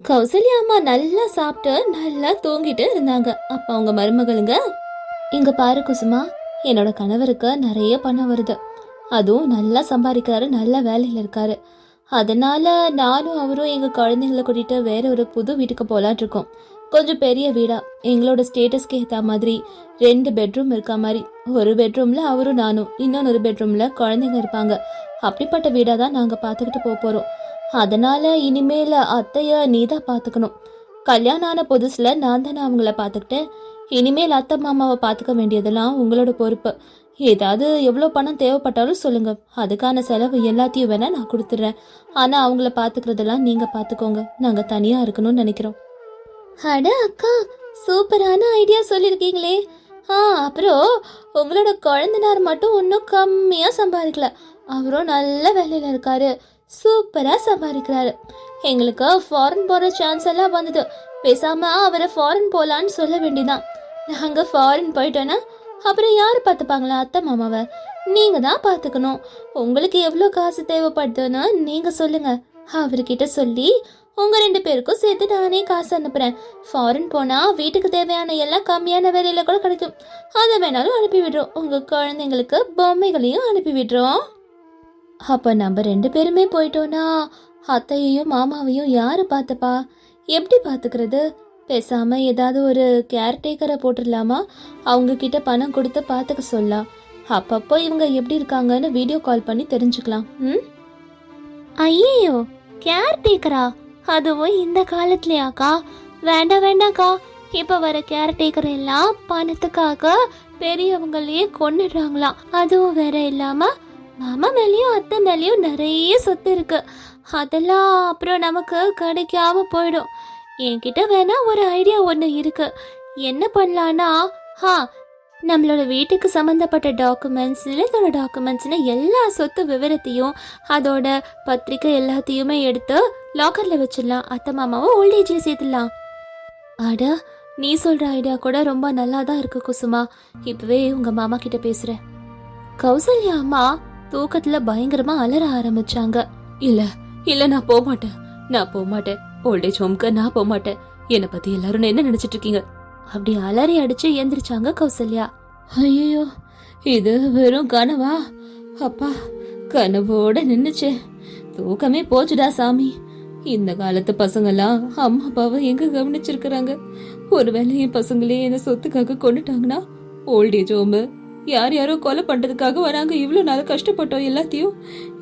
கௌசல்யா அம்மா நல்லா சாப்பிட்டு நல்லா தூங்கிட்டு இருந்தாங்க. அப்ப அவங்க மருமகளுங்க இங்க பாரு குசுமா என்னோட கணவருக்கு நிறைய பணம் வருது. அதுவும் நல்லா சம்பாதிக்கிறாரு நல்ல வேலையில் இருக்காரு. அதனால நானும் அவரும் எங்க குழந்தைங்களை கூட்டிட்டு வேற ஒரு புது வீட்டுக்கு போலான் இருக்கோம் கொஞ்சம் பெரிய வீடா எங்களோட ஸ்டேட்டஸ்க்கு ஏற்ற மாதிரி ரெண்டு பெட்ரூம் இருக்க மாதிரி. ஒரு பெட்ரூம்ல அவரும் நானும் இன்னொன்று பெட்ரூம்ல குழந்தைங்க இருப்பாங்க. அப்படிப்பட்ட வீடாக தான் நாங்கள் பார்த்துக்கிட்டு போக போகிறோம் அதனால இனிமேல் அத்தைய நீ தான் பார்த்துக்கணும் கல்யாணம் ஆன புதுசில் நான் தானே அவங்கள பார்த்துக்கிட்டேன் இனிமேல் அத்தை மாமாவை பார்த்துக்க வேண்டியதெல்லாம் உங்களோட பொறுப்பு. ஏதாவது எவ்வளோ பணம் தேவைப்பட்டாலும் சொல்லுங்க. அதுக்கான செலவு எல்லாத்தையும் வேணா நான் கொடுத்துட்றேன். ஆனால் அவங்கள பார்த்துக்கிறதெல்லாம் நீங்கள் பார்த்துக்கோங்க நாங்கள் தனியாக இருக்கணும்னு நினைக்கிறோம். அட அக்கா சூப்பரான ஐடியா சொல்லியிருக்கீங்களே ஆ அப்புறம் உங்களோட குழந்தைனார் மட்டும் ஒன்றும் கம்மியாக சம்பாதிக்கல. அவரும் நல்ல வேலையில் இருக்காரு. சூப்பராக சம்பாதிக்கிறாரு. எங்களுக்கு ஃபாரின் போகிற சான்ஸ் எல்லாம் வந்தது. பேசாமல் அவரை ஃபாரின் போகலான்னு சொல்ல வேண்டிதான். நாங்கள் ஃபாரின் போயிட்டோன்னா அப்புறம் யார் பார்த்துப்பாங்களா அத்தை மாமாவை? நீங்கள் தான் பார்த்துக்கணும். உங்களுக்கு எவ்வளோ காசு தேவைப்படுதுன்னு நீங்கள் சொல்லுங்கள் அவர்கிட்ட சொல்லி உங்கள் ரெண்டு பேருக்கும் சேர்த்து நானே காசு அனுப்புகிறேன் ஃபாரின் போனால் வீட்டுக்கு தேவையான எல்லாம் கம்மியான வேலையில் கூட கிடைக்கும். அதை வேணாலும் அனுப்பி விடுறோம் உங்கள் குழந்தைங்களுக்கு பொம்மைகளையும் அனுப்பி விடுறோம் அப்போ நம்ம ரெண்டு பேருமே போயிட்டோன்னா அத்தையையும் மாமாவையும் யார் பார்த்துப்பா? எப்படி பார்த்துக்கிறது? பேசாம ஏதாவது ஒரு கேர்டேக்கரை போட்டுடலாமா? அவங்க கிட்ட பணம் கொடுத்து பார்த்துக்க சொல்லலாம் அப்பப்போ இவங்க எப்படி இருக்காங்கன்னு வீடியோ கால் பண்ணி தெரிஞ்சுக்கலாம். ம்? ஐயோ கேர்டேக்கரா அதுவும் இந்த காலத்துலயாக்கா? வேண்டாம் வேண்டாம்க்கா. இப்போ வர கேர்டேக்கர் எல்லாம் பணத்துக்காக பெரியவங்களையே கொண்டுடுறாங்களாம் அதுவும் வேற இல்லாமல் மாமா மேலேயும் அத்தை மேலேயும் நிறைய சொத்து இருக்கு. அதெல்லாம் அப்புறம் நமக்கு கிடைக்காம போயிடும். என்கிட்ட வேணா ஒரு ஐடியா ஒன்று இருக்கு. என்ன பண்ணலான்னா ஹா நம்மளோட வீட்டுக்கு சம்மந்தப்பட்ட டாக்குமெண்ட்ஸ் நிலத்தோட டாக்குமெண்ட்ஸ்னு எல்லா சொத்து விவரத்தையும் அதோட பத்திரிக்கை எல்லாத்தையுமே எடுத்து லாக்கரில் வச்சிடலாம். அத்தை மாமாவும் ஓல்டேஜில் சேர்த்துடலாம். அட நீ சொல்கிற ஐடியா கூட ரொம்ப நல்லா தான் இருக்கு குசுமா. இப்போவே உங்கள் மாமா கிட்ட பேசுகிறேன் கௌசல்யா அம்மா தூக்கத்துல பயங்கரமா அலற ஆரம்பிச்சாங்க. இல்ல இல்ல நான் போக மாட்டேன் நான் போக மாட்டேன் ஓல்டேஜ் ஹோம்க்கு நான் போக மாட்டேன் என்னை பத்தி எல்லாரும் என்ன நினைச்சிட்டு இருக்கீங்க? அப்படி அலறி அடிச்சு எந்திரிச்சாங்க கௌசல்யா. ஐயோ இது வெறும் கனவா? அப்பா கனவோட நின்னுச்சு. தூக்கமே போச்சுடா சாமி. இந்த காலத்து பசங்கெல்லாம் அம்மா அப்பாவை எங்க கவனிச்சிருக்கிறாங்க? ஒருவேளை என் பசங்களே என்ன சொத்துக்காக கொண்டுட்டாங்கன்னா ஓல்டேஜ் ஹோமு யார் யாரோ கொலை பண்ணுறதுக்காக வராங்க. இவ்வளோ நாள் கஷ்டப்பட்டோம் எல்லாத்தையும்.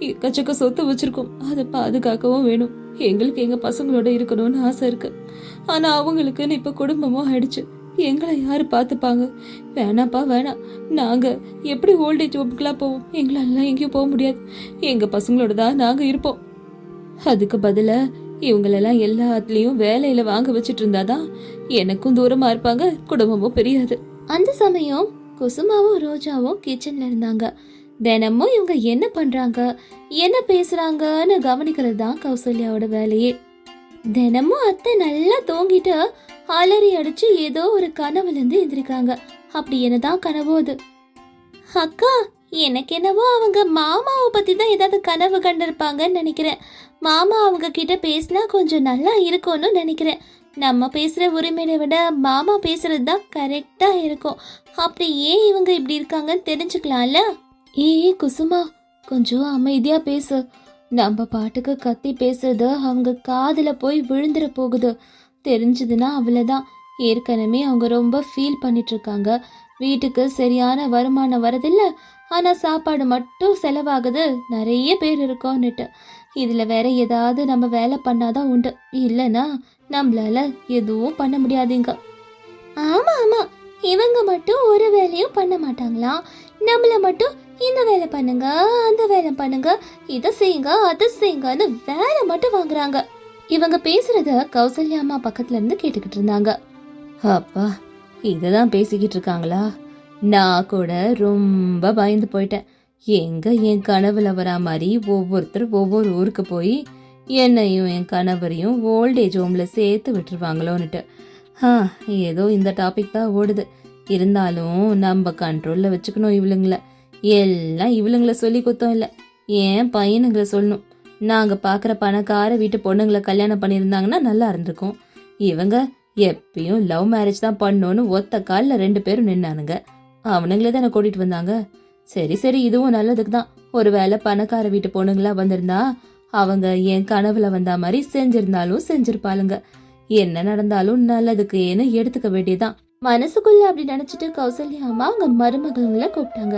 எக்கச்சக்க சொத்து வச்சிருக்கோம். அதை பாதுகாக்கவும் வேணும். எங்களுக்கு எங்கள் பசங்களோட இருக்கணும்னு ஆசை இருக்குது ஆனால் அவங்களுக்குன்னு இப்போ குடும்பமும் ஆயிடுச்சு. எங்களை யார் பார்த்துப்பாங்க வேணாப்பா வேணாம். நாங்கள் எப்படி ஓல்டேஜ் ஹோம்க்குலாம் போவோம்? எங்களாலாம் எங்கேயும் போக முடியாது. எங்கள் பசங்களோட தான் நாங்கள் இருப்போம். அதுக்கு பதிலாக இவங்களெல்லாம் எல்லாத்துலேயும் வேலையில் வாங்க வச்சுட்டு இருந்தாதான் எனக்கும் தூரமாக இருப்பாங்க. குடும்பமும் பெரியாது. அந்த சமயம் குசுமாவும் ரோஜாவும் கிச்சன்ல இருந்தாங்க. தினமும் இவங்க என்ன பண்றாங்க? என்ன பேசுறாங்கன்னு கவனிக்கிறது தான் கௌசல்யாவோட வேலையே. தினமும் அத்தை நல்லா தூங்கிட்டு அலறி அடிச்சு ஏதோ ஒரு கனவுல இருந்து அப்படி என்னதான் கனவோ அது? அக்கா எனக்கு என்னவோ அவங்க மாமாவை பத்தி தான் ஏதாவது கனவு கண்டிருப்பாங்கன்னு நினைக்கிறேன். மாமா அவங்க கிட்ட பேசினா கொஞ்சம் நல்லா இருக்கும்னு நினைக்கிறேன். நம்ம பேசுகிற உரிமையை விட மாமா பேசுகிறது தான் கரெக்டாக இருக்கும். அப்படி ஏன் இவங்க இப்படி இருக்காங்கன்னு தெரிஞ்சுக்கலாம்ல? ஏய் குசுமா கொஞ்சம் அமைதியாக பேசு. நம்ம பாட்டுக்கு கத்தி பேசுறது அவங்க காதில் போய் விழுந்துட போகுது. தெரிஞ்சதுன்னா அவ்வளோதான் ஏற்கனவே அவங்க ரொம்ப ஃபீல் பண்ணிட்டுருக்காங்க. வீட்டுக்கு சரியான வருமானம் வரதில்லை. ஆனால் சாப்பாடு மட்டும் செலவாகுது. நிறைய பேர் இருக்கோன்னுட்டு. இதில் வேற ஏதாவது நம்ம வேலை பண்ணாதான் உண்டு. இல்லைன்னா நம்மளால எதுவும் பண்ண முடியாதுங்க. ஆமாம் ஆமாம் இவங்க மட்டும் ஒரு வேலையும் பண்ண மாட்டாங்களா? நம்மள மட்டும் இந்த வேலை பண்ணுங்க அந்த வேலை பண்ணுங்க இதை செய்யுங்க அதை செய்யுங்கன்னு வேலை மட்டும் வாங்குறாங்க. இவங்க பேசுறத கௌசல்யா அம்மா பக்கத்துல இருந்து கேட்டுக்கிட்டு இருந்தாங்க. அப்பா இததான் பேசிக்கிட்டு இருக்காங்களா? நான் கூட ரொம்ப பயந்து போயிட்டேன். எங்க என் கனவுல வரா மாதிரி ஒவ்வொருத்தர் ஒவ்வொரு ஊருக்கு போய் என்னையும் என் கணவரையும் ஓல்டேஜ் ஹோம்ல சேர்த்து விட்டுருவாங்களோன்னுட்டு. ஆ ஏதோ இந்த டாபிக் தான் ஓடுது. இருந்தாலும் நம்ம கண்ட்ரோலில் வச்சுக்கணும் இவளுங்கள. எல்லாம் இவளுங்களை சொல்லி குத்தம் இல்லை. ஏன் பையனுங்களை சொல்லணும். நாங்கள் பார்க்குற பணக்கார வீட்டு பொண்ணுங்களை கல்யாணம் பண்ணியிருந்தாங்கன்னா நல்லா இருந்திருக்கும். இவங்க எப்பயும் லவ் மேரேஜ் தான் பண்ணோன்னு ஒத்த காலில் ரெண்டு பேரும் நின்னானுங்க. அவனுங்களே தானே கூட்டிகிட்டு வந்தாங்க. சரி சரி இதுவும் நல்லதுக்கு தான். ஒருவேளை பணக்கார வீட்டு பொண்ணுங்களா வந்திருந்தா அவங்க என் கனவுல வந்த மாதிரி செஞ்சிருந்தாலும் செஞ்சிருப்பாளுங்க. என்ன நடந்தாலும் நல்லதுக்குன்னு எடுத்துக்க வேண்டியதான் மனசுக்குள்ள அப்படி நினைச்சிட்டு கௌசல்யா அம்மா அவங்க மருமகளை கூப்பிட்டாங்க.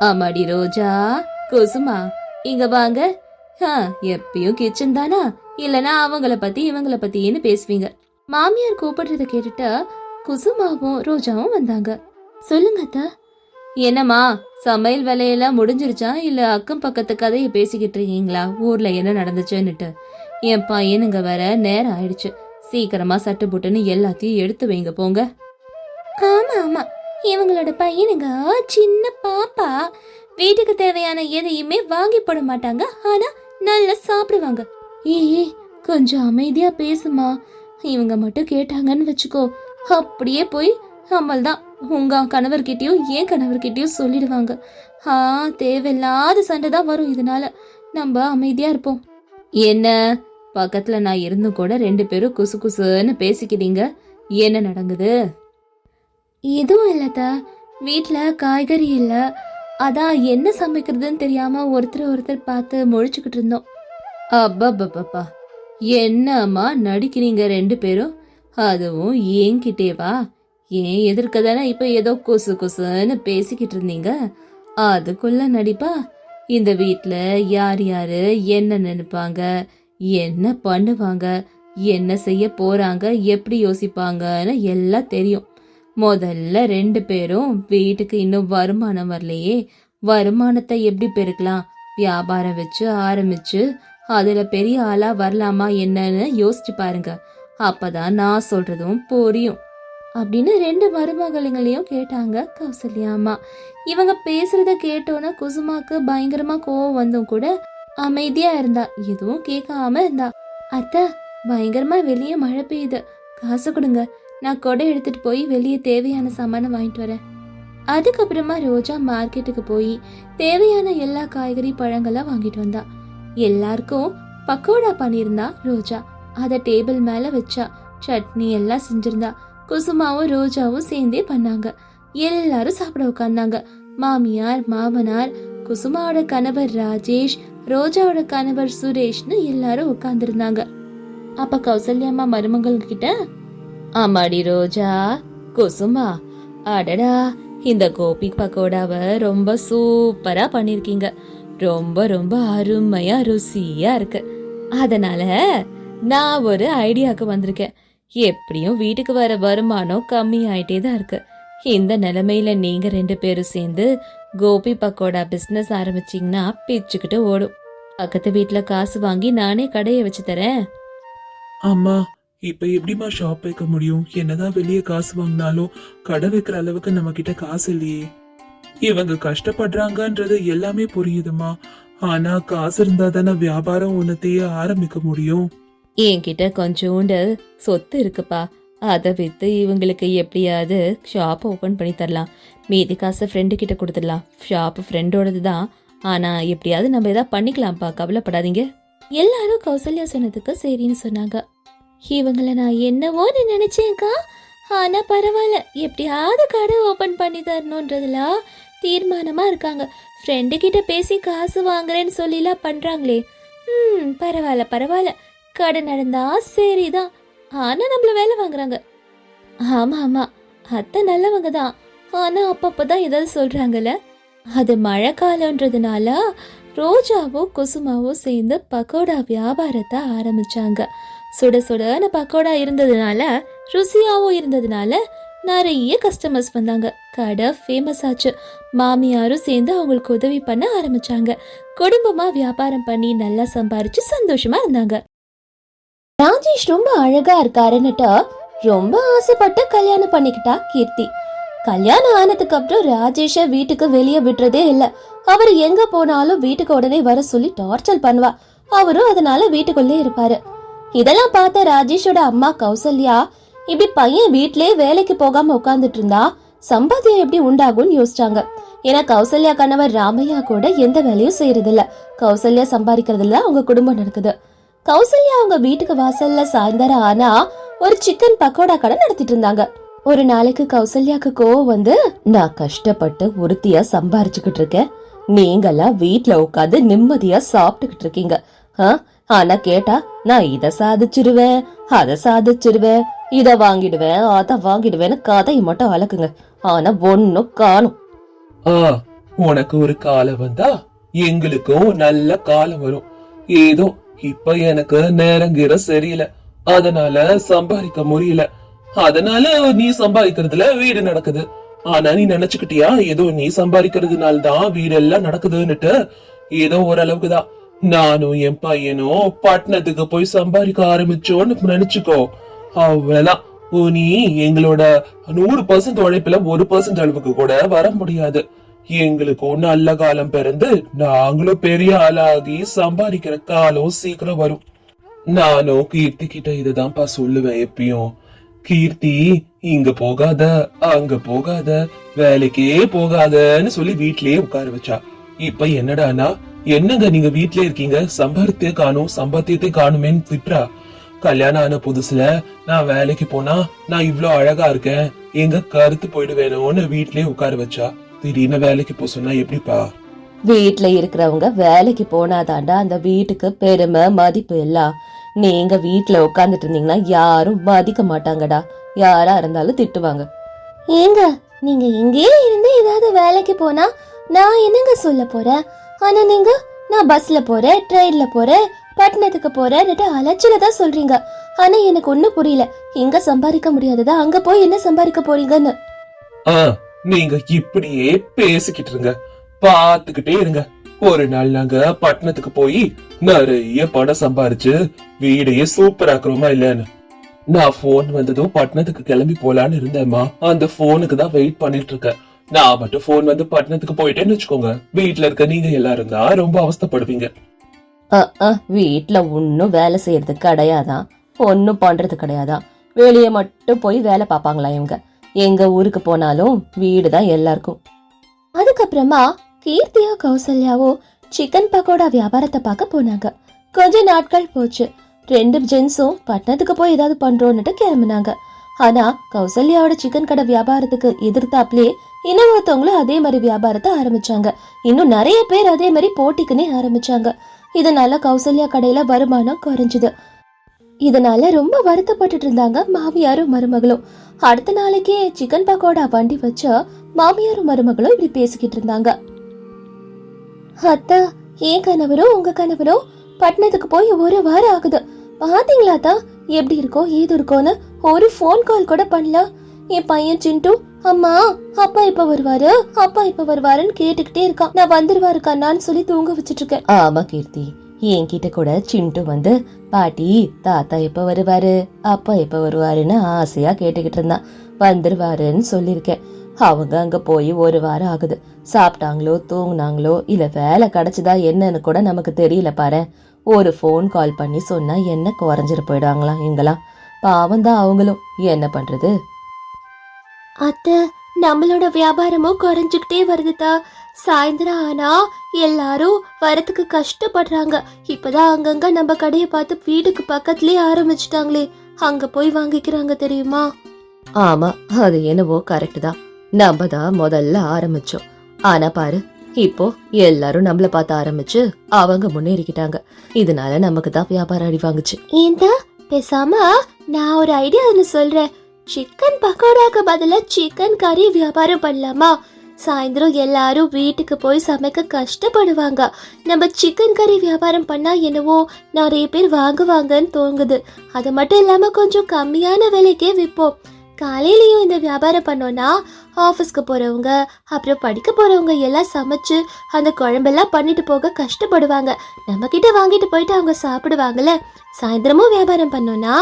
ஆமாடி ரோஜா குசுமா இங்க வாங்க. எப்பயும் கிச்சன் தானா? இல்லனா அவங்கள பத்தி இவங்கள பத்தின்னு பேசுவீங்க. மாமியார் கூப்பிடுறத கேட்டுட்டு குசுமாவும் ரோஜாவும் வந்தாங்க. சொல்லுங்க அத்தா. என்னம்மா சமையல் வேலையெல்லாம் முடிஞ்சிருச்சா? இல்ல அக்கம் பக்கத்து கதையை பேசிக்கிட்டு இருக்கீங்களா? ஊர்ல என்ன நடந்துச்சுன்னுட்டு. என் பையனுங்க வர நேரம் ஆயிடுச்சு. சீக்கிரமா சட்டு புட்டுன்னு எல்லாத்தையும் எடுத்து வைங்க போங்க. ஆமா ஆமா. இவங்களோட பையனுங்க சின்ன பாப்பா. வீட்டுக்கு தேவையான எதையுமே வாங்கி போட மாட்டாங்க. ஆனா நல்லா சாப்பிடுவாங்க. ஏய் கொஞ்சம் அமைதியா பேசுமா இவங்க மட்டும் கேட்டாங்கன்னு வச்சுக்கோ. அப்படியே போய் அம்மல் தான் உங்கள் கணவர்கிட்டயும் என் கணவர்கிட்டயும் சொல்லிடுவாங்க. ஆ தேவையில்லாத சண்டை தான் வரும் இதனால. நம்ம அமைதியாக இருப்போம். என்ன? பக்கத்தில் நான் இருந்தும் கூட ரெண்டு பேரும் குசு குசுன்னு பேசிக்கிறீங்க. என்ன நடங்குது எதுவும் இல்லத்தா வீட்டில் காய்கறி இல்லை. அதான் என்ன சமைக்கிறதுன்னு தெரியாமல் ஒருத்தர் ஒருத்தர் பார்த்து முழிச்சுக்கிட்டு இருந்தோம். அப்பப்பப்பா. என்னம்மா நடிக்கிறீங்க ரெண்டு பேரும்? அதுவும் என்கிட்டேவா? ஏன் எதிர்க்க தானே இப்போ ஏதோ கொசு கொசுன்னு பேசிக்கிட்டு இருந்தீங்க? அதுக்குள்ள நடிப்பா இந்த வீட்டில் யார் யார் என்ன நினைப்பாங்க என்ன பண்ணுவாங்க என்ன செய்ய போகிறாங்க எப்படி யோசிப்பாங்கன்னு எல்லாம் தெரியும். முதல்ல ரெண்டு பேரும் வீட்டுக்கு இன்னும் வருமானம் வரலையே வருமானத்தை எப்படி பெருக்கலாம்? வியாபாரம் வச்சு ஆரம்பிச்சு அதில் பெரிய ஆளாக வரலாமா என்னன்னு யோசிச்சு பாருங்க. அப்பதான் நான் சொல்கிறதும் புரியும். அப்படின்னு ரெண்டு மருமகளிங்களையும் கேட்டாங்க கௌசல்யா அம்மா. இவங்க பேசுறத கேட்டோன்னா குசுமாக்கு பயங்கரமா கோவம் வந்தும் கூட அமைதியா இருந்தா. எதுவும் கேட்காம இருந்தா. அத்தை பயங்கரமா வெளியே மழை பெய்யுது. காசு கொடுங்க. நான் கொடை எடுத்துட்டு போய் வெளியே தேவையான சாமானை வாங்கிட்டு வரேன். அதுக்கப்புறமா ரோஜா மார்க்கெட்டுக்கு போய் தேவையான எல்லா காய்கறி பழங்கள்லாம் வாங்கிட்டு வந்தா. எல்லாருக்கும் பக்கோடா பண்ணியிருந்தா ரோஜா. அதை டேபிள் மேல வச்சா. சட்னி எல்லாம் செஞ்சிருந்தா. குசுமாவும் ரோஜாவும் சேர்ந்தே பண்ணாங்க. எல்லாரும் சாப்பிட உட்காந்தாங்க மாமியார் மாமனார் குசுமாவோட கணவர் ராஜேஷ் ரோஜாவோட கணவர் சுரேஷ்னு எல்லாரும் உட்கார்ந்துருந்தாங்க. அப்ப கௌசல்யாம்மா மருமகள் கிட்ட ஆமாடி ரோஜா குசுமா அடடா இந்த கோபி பக்கோடாவை ரொம்ப சூப்பரா பண்ணிருக்கீங்க. ரொம்ப ரொம்ப அருமையா ருசியா இருக்கு. அதனால நான் ஒரு ஐடியாவுக்கு வந்திருக்கேன். எப்படியும் வீட்டுக்கு வர வருமானம் கம்மி ஆயிட்டே தான் இருக்கு. இந்த நிலைமையில நீங்க ரெண்டு பேரும் சேர்ந்து கோபி பக்கோடா பிசினஸ் ஆரம்பிச்சிங்கன்னா பிச்சுக்கிட்டு ஓடும். பக்கத்து வீட்டுல காசு வாங்கி நானே கடையை வச்சு தரேன். அம்மா இப்ப எப்படிம்மா ஷாப் வைக்க முடியும்? என்னதான் வெளியே காசு வாங்கினாலும் கடை வைக்கிற அளவுக்கு நம்ம கிட்ட காசு இல்லையே. இவங்க கஷ்டப்படுறாங்கன்றது எல்லாமே புரியுதுமா ஆனா காசு இருந்தா தானே வியாபாரம் உன்னத்தையே ஆரம்பிக்க முடியும். என்கிட்ட கொஞ்சோண்டு சொத்து இருக்குப்பா. அதை விற்று இவங்களுக்கு எப்படியாவது ஷாப் ஓப்பன் பண்ணி தரலாம். மீதி காசை ஃப்ரெண்டு கிட்ட கொடுத்துடலாம். ஷாப் ஃப்ரெண்டோடது தான் ஆனால் எப்படியாவது நம்ம எதாவது பண்ணிக்கலாம்ப்பா. கவலைப்படாதீங்க. எல்லாரும் கௌசல்யா சொன்னதுக்கு சரின்னு சொன்னாங்க. இவங்கள நான் என்னவோன்னு நினச்சேன்க்கா. ஆனால் பரவாயில்ல. எப்படியாவது கடை ஓப்பன் பண்ணி தரணுன்றதுல தீர்மானமாக இருக்காங்க. ஃப்ரெண்டு கிட்ட பேசி காசு வாங்குறேன்னு சொல்லிலாம் பண்ணுறாங்களே ம் பரவாயில்ல பரவாயில்ல. கடை நடந்தா சரிதான். ஆனா நம்மள வேலை வாங்குறாங்க. ஆமா ஆமா. அத்தை நல்லவங்க தான். ஆனா அப்பப்பதான் ஏதாவது சொல்றாங்கல்ல? அது மழை காலன்றதுனால ரோஜாவோ குசுமாவோ சேர்ந்து பக்கோடா வியாபாரத்தை ஆரம்பிச்சாங்க. சுட சுடன்னு பக்கோடா இருந்ததுனால ருசியாவும் இருந்ததுனால நிறைய கஸ்டமர்ஸ் வந்தாங்க. கடை ஃபேமஸ் ஆச்சு. மாமியாரும் சேர்ந்து அவங்களுக்கு உதவி பண்ண ஆரம்பிச்சாங்க. குடும்பமா வியாபாரம் பண்ணி நல்லா சம்பாரிச்சு சந்தோஷமா இருந்தாங்க. ராஜேஷ் ரொம்ப அழகா இருக்காருன்னுட்டு ரொம்ப ஆசைப்பட்டு கல்யாணம் பண்ணிக்கிட்டா கீர்த்தி. கல்யாணம் ஆனதுக்கு அப்புறம் ராஜேஷ வீட்டுக்கு வெளியே விடுறதே இல்ல. அவர் எங்க போனாலும் வீட்டுக்கு உடனே வர சொல்லி டார்ச்சர் பண்ணுவா. அவரும் அதனால வீட்டுக்குள்ளே இருப்பாரு. இதெல்லாம் பார்த்த ராஜேஷோட அம்மா கௌசல்யா இப்படி பையன் வீட்லயே வேலைக்கு போகாம உட்கார்ந்துட்டு இருந்தா சம்பாத்தியம் எப்படி உண்டாகும்னு யோசிச்சாங்க. ஏன்னா கௌசல்யா கணவர் ராமையா கூட எந்த வேலையும் செய்யறதில்ல. கௌசல்யா சம்பாதிக்கிறதுல அவங்க குடும்பம் நடக்குது. கௌசல்யா அவங்க வீட்டுக்கு வாசல்ல சாயந்தரம் ஆனா ஒரு சிக்கன் பக்கோடா கடை நடத்திட்டு இருந்தாங்க. ஒரு நாளைக்கு கௌசல்யாக்கு கோவம் வந்து நான் கஷ்டப்பட்டு ஒருத்தியா சம்பாரிச்சுக்கிட்டு இருக்கேன். நீங்கெல்லாம் வீட்ல உட்காந்து நிம்மதியா சாப்பிட்டுக்கிட்டு இருக்கீங்க. ஆ? ஆனா கேட்டா நான் இத சாதிச்சிருவேன் அத சாதிச்சிருவேன். இத வாங்கிடுவேன் அத வாங்கிடுவேன்னு கதையை மட்டும் வளர்க்குங்க ஆனா ஒன்னும் காணும். ஆ உனக்கு ஒரு காலம் வந்தா எங்களுக்கும் நல்ல காலம் வரும். ஏதோ இப்ப எனக்கு நேரங்கிற சரியில்லை அதனால சம்பாதிக்க முடியல. அதனால நீ சம்பாதிக்கிறதுல வீடு நடக்குது. ஆனா நீ நினைச்சுக்கிட்டியா? ஏதோ நீ சம்பாதிக்கிறதுனால தான் வீடெல்லாம் நடக்குதுன்னுட்டு ஏதோ ஓரளவுக்கு தான். நானும் என் பையனும் பட்டணத்துக்கு போய் சம்பாதிக்க ஆரம்பிச்சோன்னு நினைச்சுக்கோ. அவ்வளவுதான். ஓ, நீ எங்களோட நூறு பர்சன்ட் உழைப்புல ஒரு பர்சன்ட் அளவுக்கு கூட வர முடியாது. எங்களுக்கும் நல்ல காலம் பிறந்து நாங்களும் பெரிய ஆளாகி சம்பாதிக்கிற காலம் சீக்கிரம் வரும். நானும் கீர்த்தி கிட்ட இதுதான்ப்பா சொல்லுவேன் எப்பயும். கீர்த்தி இங்க போகாத அங்க போகாத வேலைக்கே போகாதன்னு சொல்லி வீட்லயே உட்கார வச்சா. இப்ப என்னடானா என்னங்க நீங்க வீட்லயே இருக்கீங்க? சம்பாதித்தே காணும் சம்பாத்தியத்தை காணுமேன்னு திட்டுறா. கல்யாணம் ஆன புதுசுல நான் வேலைக்கு போனா நான் இவ்ளோ அழகா இருக்கேன் எங்க கருத்து போயிடுவேணும்னு வீட்லயே உட்கார வச்சா. திடீர்னு வேலைக்கு போக சொன்னா எப்படிப்பா? வீட்ல இருக்கிறவங்க வேலைக்கு போனாதாண்டா அந்த வீட்டுக்கு பெருமை மதிப்பு எல்லாம். நீங்க வீட்ல உட்காந்துட்டு இருந்தீங்கன்னா யாரும் மதிக்க மாட்டாங்கடா. யாரா இருந்தாலும் திட்டுவாங்க. ஏங்க நீங்க இங்கே இருந்து ஏதாவது வேலைக்கு போனா நான் என்னங்க சொல்ல போறேன்? ஆனா நீங்க நான் பஸ்ல போறேன் ட்ரெயின்ல போறேன் பட்டணத்துக்கு போறேன்னுட்டு அலைச்சல தான் சொல்றீங்க. ஆனா எனக்கு ஒண்ணும் புரியல. இங்க சம்பாதிக்க முடியாததா? அங்க போய் என்ன சம்பாதிக்க போறீங்கன்னு? ஆ நீங்க இப்படியே பேசிக்கிட்டு இருங்க. பாத்துக்கிட்டே இருங்க. ஒரு நாள் நாங்க பட்டணத்துக்கு போய் நிறைய பணம் சம்பாரிச்சு வீடையே சூப்பர் ஆக்குறோமா இல்லன்னு. நான் போன் வந்ததும் பட்டணத்துக்கு கிளம்பி போலான்னு இருந்தேம்மா. அந்த போனுக்கு தான் வெயிட் பண்ணிட்டு இருக்கேன். நான் மட்டும் போன் வந்து பட்டணத்துக்கு போயிட்டேன்னு வச்சுக்கோங்க. வீட்டுல இருக்க நீங்க எல்லாரும் தான் ரொம்ப அவஸ்தைப்படுவீங்க. வீட்டுல ஒன்னும் வேலை செய்யறது கிடையாதான் ஒன்னும் பண்றது கிடையாதான் வெளியே மட்டும் போய் வேலை பார்ப்பாங்களா இவங்க? எங்க ஊருக்கு போனாலும் வீடு தான் எல்லாருக்கும். அதுக்கப்புறமா கீர்த்தியா கௌசல்யாவோ சிக்கன் பக்கோடா வியாபாரத்தை பார்க்க போனாங்க. கொஞ்ச நாட்கள் போச்சு. ரெண்டு ஜென்ஸும் பட்டணத்துக்கு போய் ஏதாவது பண்றோன்னுட்டு கிளம்புனாங்க. ஆனா கௌசல்யாவோட சிக்கன் கடை வியாபாரத்துக்கு எதிர்த்தாப்லயே இன்னொருத்தவங்களும் அதே மாதிரி வியாபாரத்தை ஆரம்பிச்சாங்க. இன்னும் நிறைய பேர் அதே மாதிரி போட்டிக்குன்னே ஆரம்பிச்சாங்க. இதனால கௌசல்யா கடையில வருமானம் குறைஞ்சுது. இதனால ரொம்ப வருத்தப்பட்டுட்டு இருந்தாங்க மாமியாரும் மருமகளும். அடுத்த நாளைக்கே சிக்கன் பக்கோடா வண்டி வச்ச மாமியாரும் மருமகளும் இப்படி பேசிக்கிட்டு இருந்தாங்க. அத்தா என் கணவரும் உங்க கணவரும் பட்டணத்துக்கு போய் ஒரு வாரம் ஆகுது. பாத்தீங்களா தான் எப்படி இருக்கோ ஏது இருக்கோன்னு ஒரு ஃபோன் கால் கூட பண்ணல. என் பையன் சிண்டு அம்மா அப்பா இப்ப வருவாரு? அப்பா இப்ப வருவாருன்னு கேட்டுக்கிட்டே இருக்கான். நான் வந்துருவாரு கண்ணான்னு சொல்லி தூங்க வச்சிட்டு இருக்கேன். ஆமா கீர்த்தி. என்கிட்ட கூட சிண்டு வந்து பாட்டி தாத்தா எப்ப வருவாரு? அப்பா எப்ப வருவாருன்னு ஆசையா கேட்டுக்கிட்டு இருந்தான். வந்துருவாருன்னு சொல்லியிருக்கேன். அவங்க அங்க போய் ஒரு வாரம் ஆகுது. சாப்பிட்டாங்களோ தூங்குனாங்களோ இல்ல வேலை கிடைச்சதா என்னன்னு கூட நமக்கு தெரியல பாரு. ஒரு ஃபோன் கால் பண்ணி சொன்னா என்ன குறைஞ்சிட்டு போயிடுவாங்களாம் இங்கெல்லாம். பாவம் தான் அவங்களும். என்ன பண்றது? அத்தை நம்மளோட வியாபாரமும் குறைஞ்சுக்கிட்டே வருதுதா. சாயந்தரம் ஆனா எல்லாரும் வரத்துக்கு கஷ்டப்படுறாங்க. இப்பதான் அங்கங்க நம்ம கடையை பார்த்து வீட்டுக்கு பக்கத்துலயே ஆரம்பிச்சிட்டாங்களே. அங்க போய் வாங்கிக்கிறாங்க தெரியுமா? ஆமா அது என்னவோ கரெக்ட் தான். நம்ம தான் முதல்ல ஆரம்பிச்சோம். ஆனா பாரு இப்போ எல்லாரும் நம்மள பார்த்து ஆரம்பிச்சு அவங்க முன்னேறிக்கிட்டாங்க. இதனால நமக்கு தான் வியாபாரம் அடி வாங்குச்சு. இந்த பேசாம நான் ஒரு ஐடியா ஒன்று சொல்றேன். சிக்கன் பக்கோடாக்கு பதிலா சிக்கன் கறி வியாபாரம் பண்ணலாமா? சாயந்தரம் எல்லாரும் வீட்டுக்கு போய் சமைக்க கஷ்டப்படுவாங்க. நம்ம சிக்கன் கறி வியாபாரம் பண்ணா என்னவோ நிறைய பேர் வாங்குவாங்கன்னு தோங்குது அது மட்டும் இல்லாம கொஞ்சம் கம்மியான விலைக்கே விற்போம் காலையிலயும் இந்த வியாபாரம் பண்ணோம்னா ஆஃபீஸ்க்கு போறவங்க அப்புறம் படிக்க போறவங்க எல்லாம் சமைச்சு அந்த குழம்பெல்லாம் பண்ணிட்டு போக கஷ்டப்படுவாங்க. நம்ம கிட்ட வாங்கிட்டு போயிட்டு அவங்க சாப்பிடுவாங்கல்ல. சாயந்தரமும் வியாபாரம் பண்ணோம்னா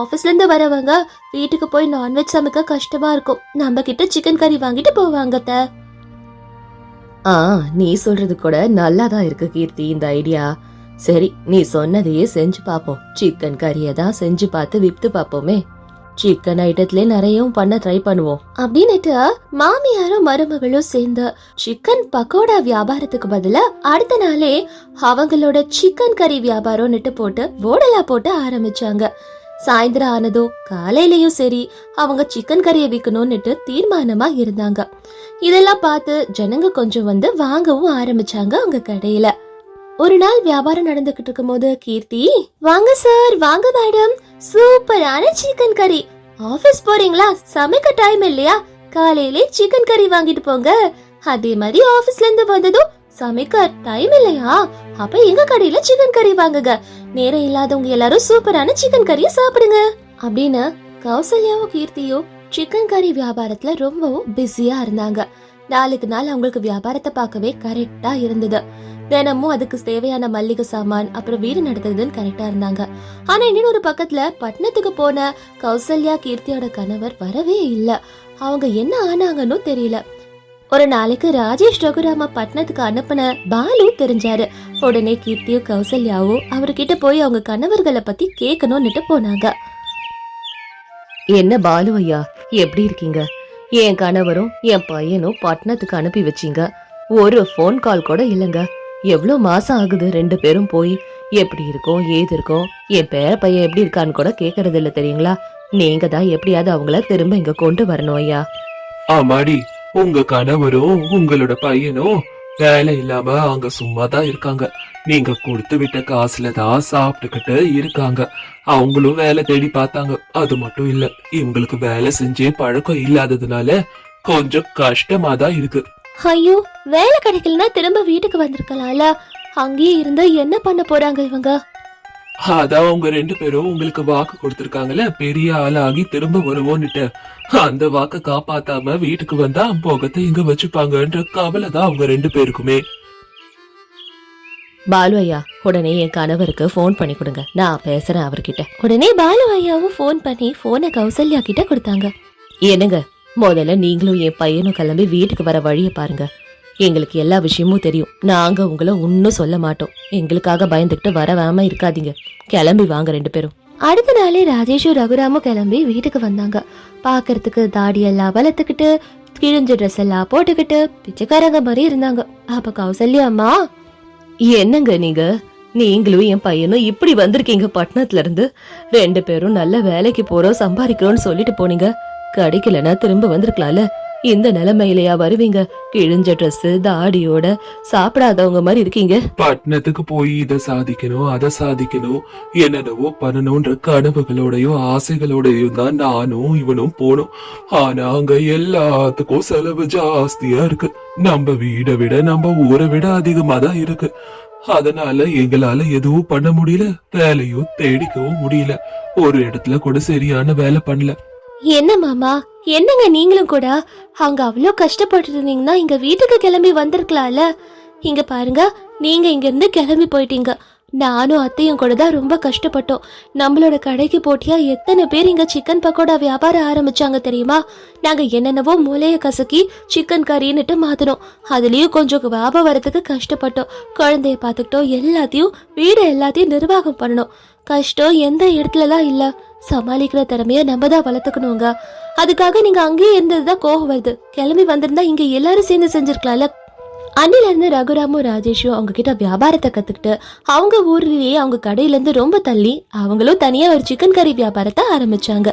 ஆஃபீஸ்ல இருந்து வரவங்க வீட்டுக்கு போய் நான்வெஜ் சமைக்க கஷ்டமா இருக்கும். நம்ம கிட்ட சிக்கன் கறி வாங்கிட்டு போவாங்க அத்தை. ஆ நீ சொல்றது கூட நல்லா தான் இருக்கு கீர்த்தி இந்த ஐடியா. சரி நீ சொன்னதையே செஞ்சு பாப்போம். சிக்கன் கறியை தான் செஞ்சு பார்த்து வித்து பாப்போமே. சிக்கன் ஐட்டத்திலே நிறையவும் பண்ண ட்ரை பண்ணுவோம். அப்படின்னுட்டு மாமியாரும் மருமகளும் சேர்ந்து சிக்கன் பக்கோடா வியாபாரத்துக்கு பதிலா அடுத்த நாளே அவங்களோட சிக்கன் கறி வியாபாரம்னுட்டு போட்டு போடலா போட்டு ஆரம்பிச்சாங்க. சாயந்தரம் ஆனதோ காலையிலயும் சரி அவங்க சிக்கன் கறியை விற்கணும்னுட்டு தீர்மானமா இருந்தாங்க. இதெல்லாம் பார்த்து ஜனங்க கொஞ்சம் வந்து வாங்கவும் ஆரம்பிச்சாங்க அவங்க கடையில. ஒரு நாள் வியாபாரம் நடந்துகிட்டு இருக்கும்போது கீர்த்தி வாங்க சார் வாங்க மேடம். சூப்பரான சிக்கன் கறி ஆபீஸ் போறீங்களா? சமைக்க டைம் இல்லையா? காலையிலே சிக்கன் கறி வாங்கிட்டு போங்க. அதே மாதிரி ஆபீஸ்ல இருந்து வந்ததும் சமைக்க டைம் இல்லையா அப்ப எங்க கடையில சிக்கன் கறி வாங்குங்க. நேரம் இல்லாதவங்க எல்லாரும் சூப்பரான சிக்கன் கறிய சாப்பிடுங்க. அப்படின்னு கௌசல்யாவும் கீர்த்தியும் சிக்கன் கறி வியாபாரத்துல ரொம்பவும் பிஸியா இருந்தாங்க. நாளுக்கு நாள் அவங்களுக்கு வியாபாரத்தை பார்க்கவே கரெக்டா இருந்தது. தினமும் அதுக்கு தேவையான மல்லிகை சாமான் அப்புறம் வீடு நடத்துறதுன்னு கரெக்டா இருந்தாங்க. ஆனா இன்னொரு பக்கத்துல பட்டணத்துக்கு போன கௌசல்யா கீர்த்தியோட கணவர் வரவே இல்ல. அவங்க என்ன ஆனாங்கன்னு தெரியல. ஒரு நாளைக்கு ராஜேஷ் ரகுராம பட்டணத்துக்கு அனுப்புன பாலு தெரிஞ்சாரு. உடனே கீர்த்தியும் கௌசல்யாவும் அவர்கிட்ட போய் அவங்க கணவர்களை பத்தி கேட்கணும்னுட்டு போனாங்க. என்ன பாலு ஐயா எப்படி இருக்கீங்க? என் கணவரும் என் பையனும் பட்டணத்துக்கு அனுப்பி வச்சீங்க. ஒரு ஃபோன் கால் கூட இல்லைங்க. எவ்வளோ மாசம் ஆகுது ரெண்டு பேரும் போய்? எப்படி இருக்கோம்? ஏது இருக்கோம்? என் பேர பையன் எப்படி இருக்கான்னு கூட கேக்குறது இல்ல தெரியுங்களா? நீங்க தான் எப்படியாவது அவங்கள திரும்ப இங்க கொண்டு வரணும் ஐயா. ஆமாடி. உங்க கணவரும் உங்களோட பையனும் வேலை இல்லாம அங்க சும்மா தான் இருக்காங்க. நீங்க கொடுத்து விட்ட காசுல தான் சாப்பிட்டுக்கிட்டு இருக்காங்க. அவங்களும் வேலை தேடி பார்த்தாங்க. அது மட்டும் இல்ல இவங்களுக்கு வேலை செஞ்சே பழக்கம் இல்லாததுனால கொஞ்சம் கஷ்டமா தான் இருக்கு. ஐயோ வேலை கிடைக்கலன்னா திரும்ப வீட்டுக்கு வந்திருக்கலாம்ல. அங்கேயே இருந்து என்ன பண்ண போறாங்க இவங்க? அதான் அவங்க ரெண்டு பேரும் உங்களுக்கு வாக்கு கொடுத்திருக்காங்கல்ல? பெரிய ஆளாகி திரும்ப வருவோன்னுட்டு. அந்த வாக்க காப்பாத்தாம வீட்டுக்கு வந்தா போகத்தை எங்க வச்சுப்பாங்கன்ற கவலை தான் அவங்க ரெண்டு பேருக்குமே. பாலு ஐயா உடனே என் கணவருக்கு ஃபோன் பண்ணி கொடுங்க. நான் பேசுறேன் அவர்கிட்ட. உடனே பாலு ஐயாவும் ஃபோன் பண்ணி போனை கௌசல்யா கிட்ட கொடுத்தாங்க. என்னங்க முதல்ல நீங்களும் என் பையனும் கிளம்பி வீட்டுக்கு வர வழியை பாருங்க. எங்களுக்கு எல்லா விஷயமும் தெரியும். நாங்க உங்களை ஒன்னும் சொல்ல மாட்டோம். எங்களுக்காக பயந்துகிட்டு வரவாம இருக்காதீங்க. கிளம்பி வாங்க ரெண்டு பேரும். அடுத்த நாளே ராஜேஷும் ரகுராமும் கிளம்பி வீட்டுக்கு வந்தாங்க. பாக்குறதுக்கு தாடி எல்லாம் வளர்த்துக்கிட்டு கிழிஞ்ச ட்ரெஸ் எல்லாம் போட்டுக்கிட்டு பிச்சைக்காரங்க மாதிரி இருந்தாங்க. அப்ப கௌசல்யா அம்மா என்னங்க நீங்க? நீங்களும் என் பையனும் இப்படி வந்திருக்கீங்க பட்டணத்துல இருந்து ரெண்டு பேரும் நல்ல வேலைக்கு போறோம் சம்பாதிக்கிறோம்னு சொல்லிட்டு போனீங்க. கிடைக்கலன்னா திரும்ப வந்திருக்கலாம்ல. இந்த நிலைமையிலயா வருவீங்க? கிழிஞ்ச ட்ரெஸ் தாடியோட சாப்பிடாதவங்க மாதிரி இருக்கீங்க. பட்டணத்துக்கு போய் இத சாதிக்கணும் அதை சாதிக்கணும் என்னென்னவோ பண்ணணும்ன்ற கனவுகளோடயும் ஆசைகளோடயும் தான் நானும் இவனும் போனோம். ஆனா அங்க எல்லாத்துக்கும் செலவு ஜாஸ்தியா இருக்கு. நம்ம வீடை விட நம்ம ஊரை விட அதிகமா தான் இருக்கு. அதனால எங்களால எதுவும் பண்ண முடியல வேலையும் தேடிக்கவும் முடியல. ஒரு இடத்துல கூட சரியான வேலை பண்ணல. என்ன மாமா? என்னங்க நீங்களும் கூட? அங்க அவ்வளோ கஷ்டப்பட்டு இருந்தீங்கன்னா இங்க வீட்டுக்கு கிளம்பி வந்திருக்கலாம்ல. இங்க பாருங்க நீங்க இங்க இருந்து கிளம்பி போயிட்டீங்க. நானும் அத்தையும் கூட தான் ரொம்ப கஷ்டப்பட்டோம். நம்மளோட கடைக்கு போட்டியா எத்தனை பேர் இங்க சிக்கன் பக்கோடா வியாபாரம் ஆரம்பிச்சாங்க தெரியுமா? நாங்க என்னென்னவோ மூளைய கசக்கி சிக்கன் கறின்னுட்டு மாத்தினோம். அதுலயும் கொஞ்சம் வியாபம் வரதுக்கு கஷ்டப்பட்டோம். குழந்தைய பார்த்துக்கிட்டோம் எல்லாத்தையும் வீடு எல்லாத்தையும் நிர்வாகம் பண்ணணும். கஷ்டம் எந்த இடத்துலலாம் இல்லை. சமாளிக்கிற திறமைய நம்ம தான் வளர்த்துக்கணுங்க. அதுக்காக நீங்க அங்கேயே இருந்தது தான் கோவம் வருது. கிளம்பி வந்திருந்தா இங்க எல்லாரும் சேர்ந்து செஞ்சிருக்கலாம்ல. அன்னில இருந்து ரகுராமும் ராஜேஷும் அவங்க கிட்ட வியாபாரத்தை கத்துக்கிட்டு அவங்க ஊர்லயே அவங்க கடையில இருந்து ரொம்ப தள்ளி அவங்களும் தனியா ஒரு சிக்கன் கறி வியாபாரத்தை ஆரம்பிச்சாங்க.